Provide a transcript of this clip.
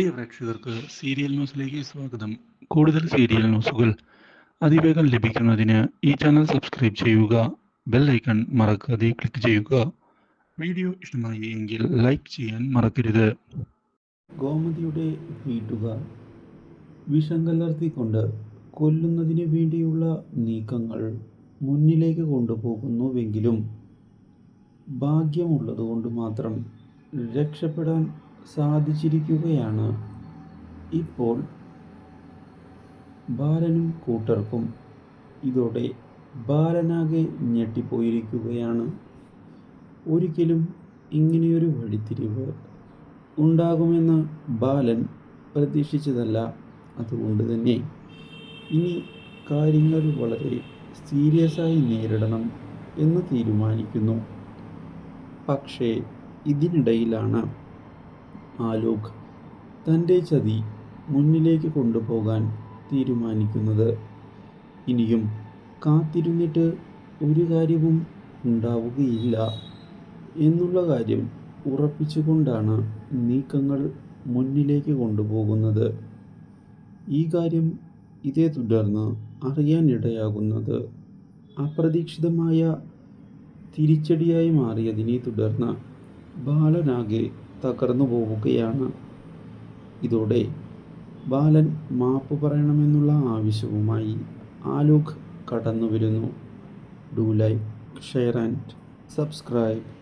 പ്രിയ പ്രേക്ഷകർക്ക് സീരിയൽ ന്യൂസിലേക്ക് സ്വാഗതം. കൂടുതൽ സീരിയൽ ന്യൂസുകൾ അതിവേഗം ലഭിക്കുന്നതിന് ഈ ചാനൽ സബ്സ്ക്രൈബ് ചെയ്യുക ബെൽ ഐക്കൺ മറക്കാതെ ക്ലിക്ക് ചെയ്യുക. വീഡിയോ ഇഷ്ടമായി എങ്കിൽ ലൈക്ക് ചെയ്യാൻ മറക്കരുത്. ഗോമതിയുടെ വീട്ടുകാർ വിഷം കലർത്തിക്കൊണ്ട് കൊല്ലുന്നതിന് വേണ്ടിയുള്ള നീക്കങ്ങൾ മുന്നിലേക്ക് കൊണ്ടുപോകുന്നുവെങ്കിലും ഭാഗ്യമുള്ളതുകൊണ്ട് മാത്രം രക്ഷപ്പെടാൻ സാധിച്ചിരിക്കുകയാണ്. ഇപ്പോൾ ബാലനും കൂട്ടർക്കും ഇതോടെ ബാലനാകെ ഞെട്ടിപ്പോയിരിക്കുകയാണ്. ഒരിക്കലും ഇങ്ങനെയൊരു വഴിത്തിരിവ് ഉണ്ടാകുമെന്ന് ബാലൻ പ്രതീക്ഷിച്ചതല്ല. അതുകൊണ്ട് തന്നെ ഇനി കാര്യങ്ങൾ വളരെ സീരിയസായി നേരിടണം എന്ന് തീരുമാനിക്കുന്നു. പക്ഷേ ഇതിനിടയിലാണ് ആലോക് തന്റെ ചതി മുന്നിലേക്ക് കൊണ്ടുപോകാൻ തീരുമാനിക്കുന്നത്. ഇനിയും കാത്തിരുന്നിട്ട് ഒരു കാര്യവും ഉണ്ടാവുകയില്ല. എന്നുള്ള കാര്യം ഉറപ്പിച്ചുകൊണ്ടാണ് നീക്കങ്ങൾ മുന്നിലേക്ക് കൊണ്ടുപോകുന്നത്. ഈ കാര്യം ഇതേ തുടർന്ന് അറിയാനിടയാകുന്നത്. അപ്രതീക്ഷിതമായ തിരിച്ചടിയായി മാറിയതിനെ തുടർന്ന് ബാലനാകെ തകർന്നു പോവുകയാണ്. ഇതോടെ ബാലൻ മാപ്പ് പറയണമെന്നുള്ള ആവശ്യവുമായി ആലോക് കടന്നു വരുന്നു do like share and subscribe.